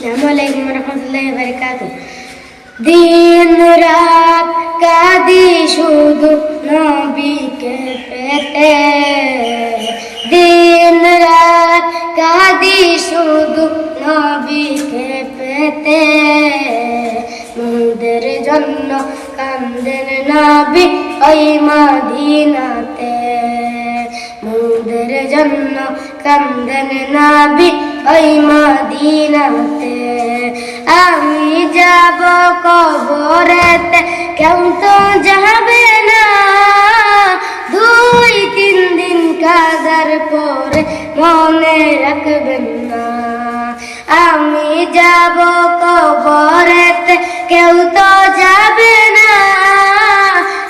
আসসালামু আলাইকুম রহমতুল্লাহি বারাকাতু দিন রাত কাদি শুধু নবীকে পেতে দিন রাত কাদি শুধু নবীকে পেতে। মুদের জন্য কান্দেন নবী, ওই মদিনাতে। মুদের জন্য কান্দেন নবী, ওই মদিনাতে আমি যাব কবরেতে। কেউ তো যাবে না। দুই, তিন দিন কাদার পরে মনে রাখবেন না। আমি যাব কবরেতে। কেউ তো যাবে না।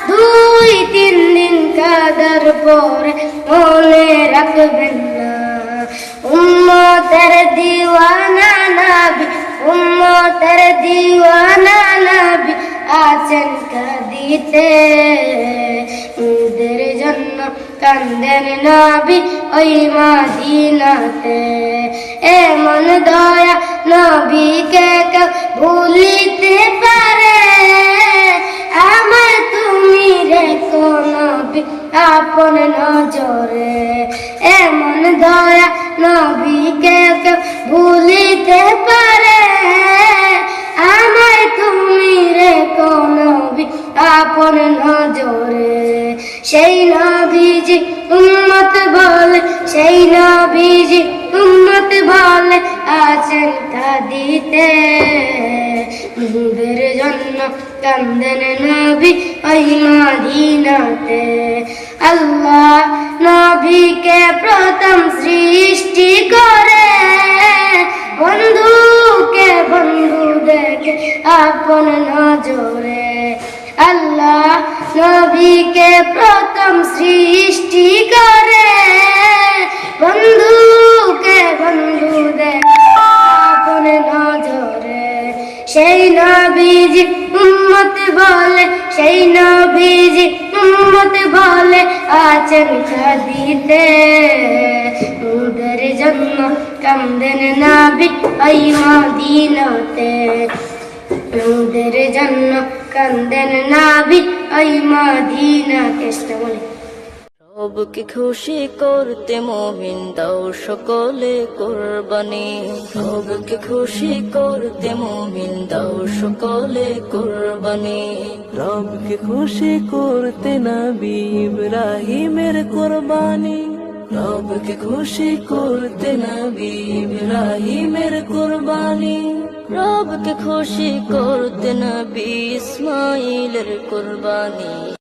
দুই, তিন দিন কাদার পরে মনে রাখবেন না। উম্মতের দিওয়ানা আছেন কাঁদিতে। উদের জন্য কান্দেন নাবি ওই মাদিনাতে। এমন দয়া নবীকে কেউ ভুলিতে পারে। আমার তুমি রেখো নবী আপন নজরে। এমন দয়া নবীকে কেউ ভুলিতে পারে। আপন নজরে সেই নবীজি উম্মত বলে, সেই নবীজি উম্মত বলে, আছেন কাঁদিতে মুদের জন্য কান্দেন নবী ওই মদিনাতে। আল্লাহ নবীকে প্রথম সৃষ্টি করে। বন্ধুকে বন্ধু দেখে আপন নজরে আল্লাহ নবীকে প্রথম সৃষ্টি করে। বন্ধুকে বন্ধু আপন নজরে। সেই নবীজি উম্মত বলে, সেই নবীজি উম্মত বলে, আছেন খাদিতে। উদের জন্য কামদেন নাবি ওই মদিনাতে। উদের জন্য কান্দেন নাবি ওই মদিনাতে আসসালামু আলাইকুম সবকে খুশি করতে মমিন দাও সকলে কোরবানি। সবকে খুশি করতে মমিন দাও সকলে কোরবানি। রবকে খুশি করতে নবী ইব্রাহিমের কোরবানি। রবকে খুশি করতে নবী ইব্রাহিমের কুরবানি। রবকে খুশি করতে নবী ইসমাইলের কোরবানি।